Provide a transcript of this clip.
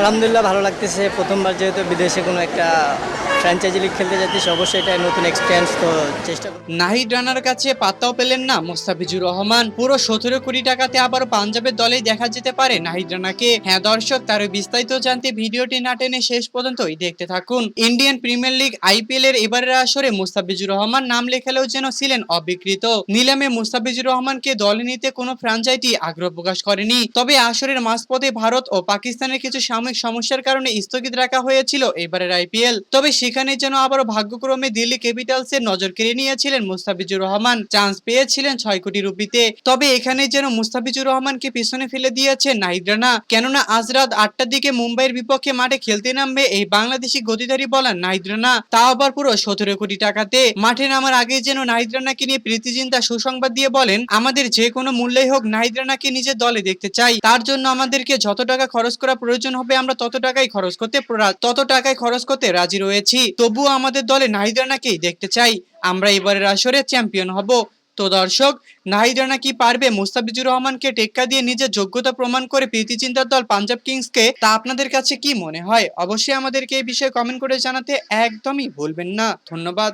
আলহামদুলিল্লাহ ভালো লাগতেছে। প্রথমবার যেহেতু বিদেশে কোনো একটা ফ্র্যাঞ্চাইজি লিগ খেলতে যাচ্ছি অবশ্যই এটা নতুন এক্সপিরিয়েন্স তো চেষ্টা নাহিদ রানার কাছে পাত্তাও পেলেন না। মোস্তাফিজুর রহমান পুরো সতেরো কোটি টাকাতে আবার পাঞ্জাবের দলেই দেখা যেতে পারে। নাহিদ রানাকে হ্যাঁ দর্শক তার বিস্তারিত জানতে ভিডিওটি না টেনে শেষ পর্যন্তই দেখতে থাকুন। ইন্ডিয়ান প্রিমিয়ার লিগ আইপিএল এর এবারের আসরে মুস্তাফিজুর রহমান নাম লেখালেও যেন ছিলেন অবিকৃত। নিলামে মুস্তাফিজুর রহমানকে দলে নিতে কোনো ফ্র্যাঞ্চাইজি আগ্রহ প্রকাশ করেনি। তবে আসরের মাঝপথে ভারত ও পাকিস্তানের কিছু সাময়িক সমস্যার কারণে স্থগিত রাখা হয়েছিল এবারের আইপিএল তবে সেখানে যেন আবারও ভাগ্যক্রমে দিল্লি ক্যাপিটালস এর নজর কেড়ে নিয়েছিলেন মুস্তাফিজুর রহমান। চান্স পেয়েছিলেন ছয় কোটি রুপিতে। তবে এখানে যেন মুস্তাফিজুর রহমানকে পিছনে ফেলে দিয়েছে নাহিদ রানা। কেননা আজ রাত আটটার দিকে মুম্বাইয়ের বিপক্ষে মাঠে খেলতে নামবে এই বাংলাদেশি গতিধারী বলার নাহিদ রানা। তাও আবার পুরো সতেরো কোটি টাকাতে। মাঠে নামার আগে যেন নাহিদ রানাকে নিয়ে প্রীতি জিন্তা সুসংবাদ দিয়ে বলেন, আমাদের যে কোনো মূল্যেই হোক নাহিদ রানাকে নিজের দলে দেখতে চাই। তার জন্য আমাদেরকে যত টাকা খরচ করা প্রয়োজন হবে, আমরা তত টাকাই খরচ করতে তত টাকায় খরচ করতে রাজি রয়েছি। তবুও আমাদের দলে নাহিদ নাকি দেখতে চাই। আমরা এবারের আসরে চ্যাম্পিয়ন হব। তো দর্শক নাহিদ রানা কি পারবে মুস্তাফিজুর রহমানকে টেক্কা দিয়ে নিজের যোগ্যতা প্রমাণ করে প্রীতি চিন্তার দল পাঞ্জাব কিংসকে। তা আপনাদের কাছে কি মনে হয়? অবশ্যই আমাদেরকে এই বিষয়ে কমেন্ট করে জানাতে একদমই ভুলবেন না। ধন্যবাদ।